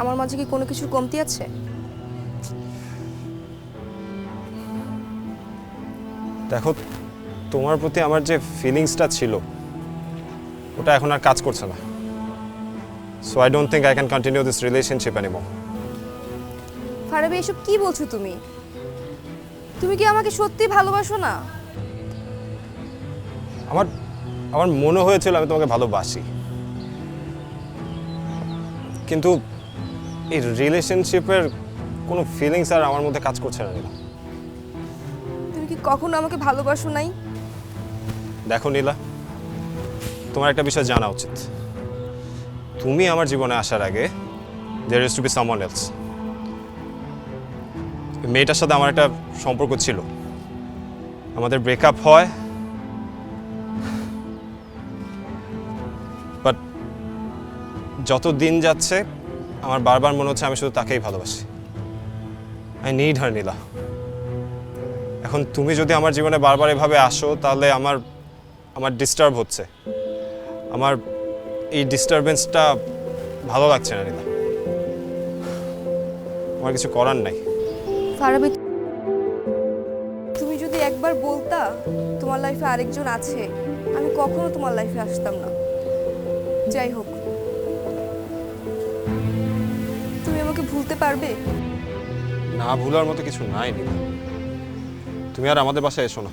আমার মাঝে কি কোনো কিছু কমতি আছে? দেখো তোমার প্রতি আমার যে ফিলিংসটা ছিল ওটা এখন আর কাজ করছে না। So I don't think I can continue this relationship anymore Farabi এসব কি বলছো তুমি? তুমি কি আমাকে সত্যি ভালোবাসো না? আমার আমার মনে হয়েছিল আমি তোমাকে ভালোবাসি। কিন্তু এই রিলেশনশিপের কোনো ফিলিংস আর আমার মধ্যে কাজ করছে না নীলা। তুমি কি কখনো আমাকে ভালোবাসো নাই? দেখো নীলা তোমার একটা বিষয় জানা উচিত। তুমি আমার জীবনে আসার আগে there is to be someone else মেয়েটার সাথে আমার একটা সম্পর্ক ছিল। আমাদের ব্রেকআপ হয়। বাট যত দিন যাচ্ছে আমার বারবার মনে হচ্ছে আমি শুধু তাকেই ভালোবাসি। I need her Nila. এখন তুমি যদি আমার জীবনে বারবার এভাবে আসো, তাহলে আমার আমার ডিস্টার্ব হচ্ছে। আমার এই ডিস্টারবেন্সটা ভালো লাগছে না, নীলা। আমার কিছু করার নাই। তুমি যদি একবার বলতা, তোমার লাইফে আরেকজন আছে, আমি কখনো তোমার লাইফে আসতাম না। যাই হোক। আমাকে ভুলতে পারবে? না ভুলার মতো কিছু নাই তুমি আর আমাদের বাসায় এসো না।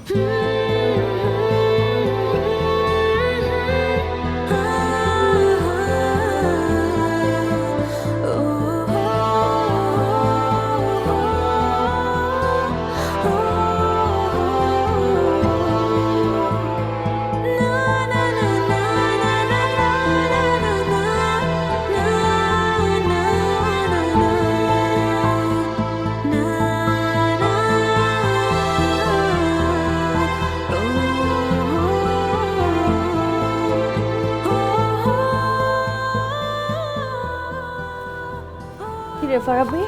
কি রে ফারাবি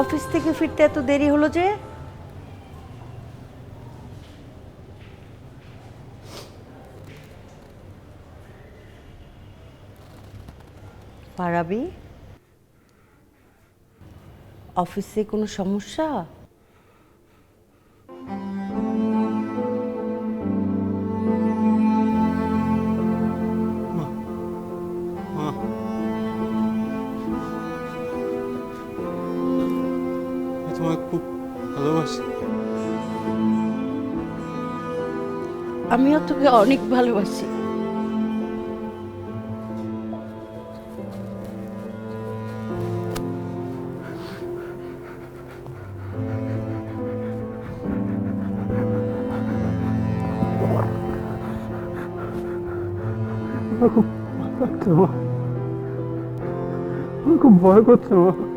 অফিস থেকে ফিরতে এত দেরি হলো যে? ফারাবি? অফিসে কোনো সমস্যা? তোমাকে খুব ভালোবাসি। আমিও তোকে অনেক ভালোবাসি। খুব ভয় করছে মা।